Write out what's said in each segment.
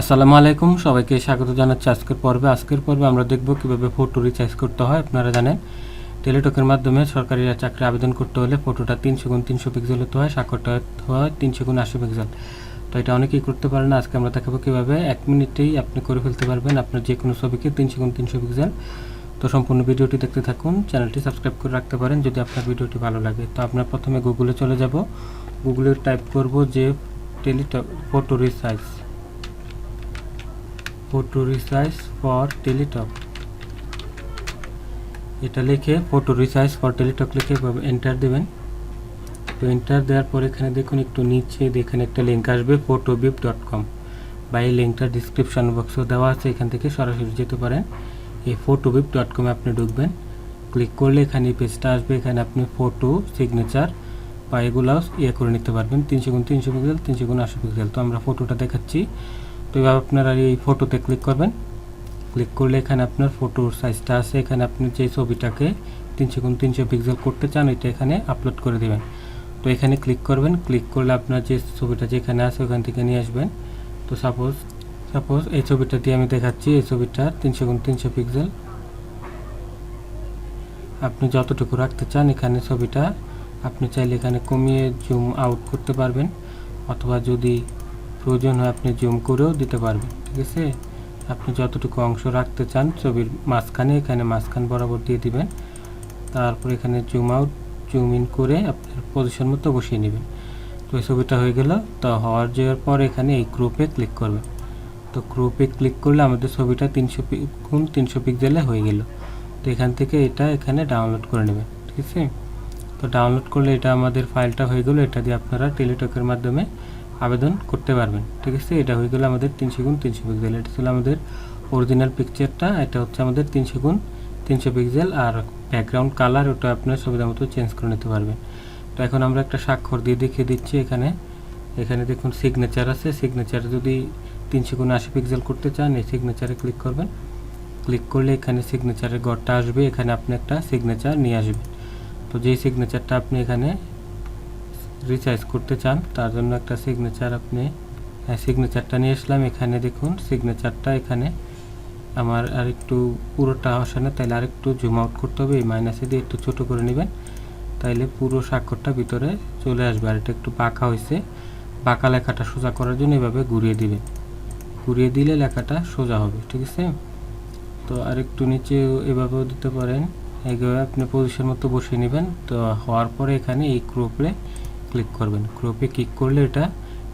আসসালামু আলাইকুম, সবাইকে স্বাগত জানাচ্ছি আজকের পর্বে। আজকের পর্বে আমরা দেখব কীভাবে ফটো রিচার্জ করতে হয়। আপনারা জানেন টেলিটকের মাধ্যমে সরকারি চাকরি আবেদন করতে হলে ফটোটা তিনশো গুণ তিনশো পিক্সেল হতে হয় স্বাক্ষরটা হয় তিনশো গুণ আশি পিক্সেল তো এটা অনেকেই করতে পারে না। আজকে আমরা দেখাবো কীভাবে এক মিনিটেই আপনি করে ফেলতে পারবেন আপনার যে কোনো ছবিকে তিনশো গুণ তিনশো পিক্সেল তো সম্পূর্ণ ভিডিওটি দেখতে থাকুন, চ্যানেলটি সাবস্ক্রাইব করে রাখতে পারেন যদি আপনার ভিডিওটি ভালো লাগে। তো আপনার প্রথমে গুগলে চলে যাব। গুগলে টাইপ করব যে Teletalk photo resize photo resize for Teletalk. এটা লিখে ফটো রিসাইজ ফর টেলিটক লিখে এন্টার দেবেন। তো এন্টার দেওয়ার পর এখানে দেখুন একটু নিচে এখানে একটা লিঙ্ক আসবে ফটোবিপ ডট কম বা এই লিঙ্কটা ডিসক্রিপশন বক্সেও দেওয়া আছে, এখান থেকে সরাসরি যেতে পারেন। এই ফটোবিপ ডট কমে আপনি ঢুকবেন। ক্লিক করলে এখানে পেজটা আসবে, এখানে আপনি ফটো সিগনেচার বা এগুলো ইয়ে করে নিতে পারবেন। তিনশো গুণ তিনশো পিক্সেল তিনশো গুণ আশি পিক্সেল তো আমরা ফটোটা দেখাচ্ছি। তো এভাবে আপনারা এই ফটোতে ক্লিক করবেন। ক্লিক করলে এখানে আপনার ফটোর সাইজটা আছে। এখানে আপনি যে ছবিটাকে তিনশো গুণ তিনশো পিক্সেল করতে চান, এটা এখানে আপলোড করে দেবেন। তো এখানে ক্লিক করবেন। ক্লিক করলে আপনার যে ছবিটা যেখানে আছে, ওখান থেকে নিয়ে আসবেন। তো সাপোজ সাপোজ এই ছবিটা দিয়ে আমি দেখাচ্ছি, এই ছবিটা তিনশো গুণ তিনশো পিক্সেল আপনি যতটুকু রাখতে চান, এখানে ছবিটা আপনি চাইলে এখানে কমিয়ে জুম আউট করতে পারবেন। অথবা যদি প্রয়োজন হয় আপনি জুম করেও দিতে পারবেন, ঠিক আছে? আপনি যতটুকু অংশ রাখতে চান ছবির মাঝখানে, এখানে মাঝখান বরাবর দিয়ে দিবেন। তারপর এখানে জুম আউট জুম ইন করে আপনার পজিশন মতো বসিয়ে নেবেন। তো এই ছবিটা হয়ে গেল। তো হওয়ার যাওয়ার পর এখানে এই গ্রুপে ক্লিক করবেন। তো গ্রুপে ক্লিক করলে আমাদের ছবিটা তিনশো গুণ তিনশো পিক্সেলে হয়ে গেল। তো এখান থেকে এটা এখানে ডাউনলোড করে নেবেন, ঠিক আছে? তো ডাউনলোড করলে এটা আমাদের ফাইলটা হয়ে গেলো। এটা দিয়ে আপনারা টেলিটকের মাধ্যমে আবেদন করতে পারবেন, ঠিক আছে? এটা হয়ে গেলো আমাদের তিনশো গুণ তিনশো পিক্সেল এটা ছিল আমাদের অরিজিনাল পিকচারটা এটা হচ্ছে আমাদের তিনশো গুণ তিনশো পিক্সেল আর ব্যাকগ্রাউন্ড কালার ওটা আপনার সুবিধা মতো চেঞ্জ করে নিতে পারবেন। তো এখন আমরা একটা স্বাক্ষর দিয়ে দেখিয়ে দিচ্ছি এখানে। এখানে দেখুন সিগনেচার আছে। সিগনেচার যদি তিনশো গুণ আশি পিক্সেল করতে চান, এই সিগনেচারে ক্লিক করবেন। ক্লিক করলে এখানে সিগনেচারের গড়টা আসবে। এখানে আপনি একটা সিগনেচার নিয়ে আসবেন। তো যেই সিগনেচারটা আপনি এখানে রিচার্জ করতে চান, তার জন্য একটা সিগনেচার আপনি সিগনেচারটা নিয়ে আসলাম এখানে দেখুন সিগনেচারটা এখানে। আমার আর একটু পুরোটা আসে না তাইলে আরেকটু জুম আউট করতে হবে, এই মাইনাসে দিয়ে একটু ছোটো করে নেবেন। তাইলে পুরো স্বাক্ষরটা ভিতরে চলে আসবে, আর এটা একটু বাঁকা হয়েছে। বাঁকা লেখাটা সোজা করার জন্য এভাবে ঘুরিয়ে দিবেন। ঘুরিয়ে দিলে লেখাটা সোজা হবে, ঠিক আছে? তো আর একটু নিচে এভাবেও দিতে পারেন। এইভাবে আপনি পজিশন মতো বসিয়ে নেবেন। তো হওয়ার পরে এখানে এই ক্রোপে ক্লিক করবেন। ক্রোপে ক্লিক করলে এটা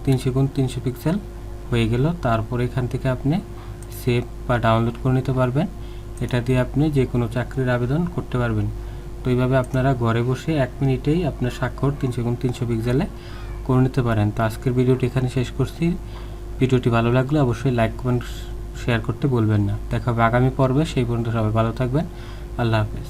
তিনশো গুণ তিনশো পিক্সেল হয়ে গেল। তারপর এখান থেকে আপনি সেভ বা ডাউনলোড করে নিতে পারবেন। এটা দিয়ে আপনি যে কোনো চাকরির আবেদন করতে পারবেন। তো এইভাবে আপনারা ঘরে বসে এক মিনিটেই আপনার স্বাক্ষর তিনশো গুণ তিনশো পিক্সেলে করে নিতে পারেন। তো আজকের ভিডিওটি এখানে শেষ করছি। ভিডিওটি ভালো লাগলে অবশ্যই লাইক কমেন্ট শেয়ার করতে বলবেন না। দেখা হবে আগামী পর্বে। সেই পর্যন্ত সবাই ভালো থাকবেন। আল্লাহ হাফেজ।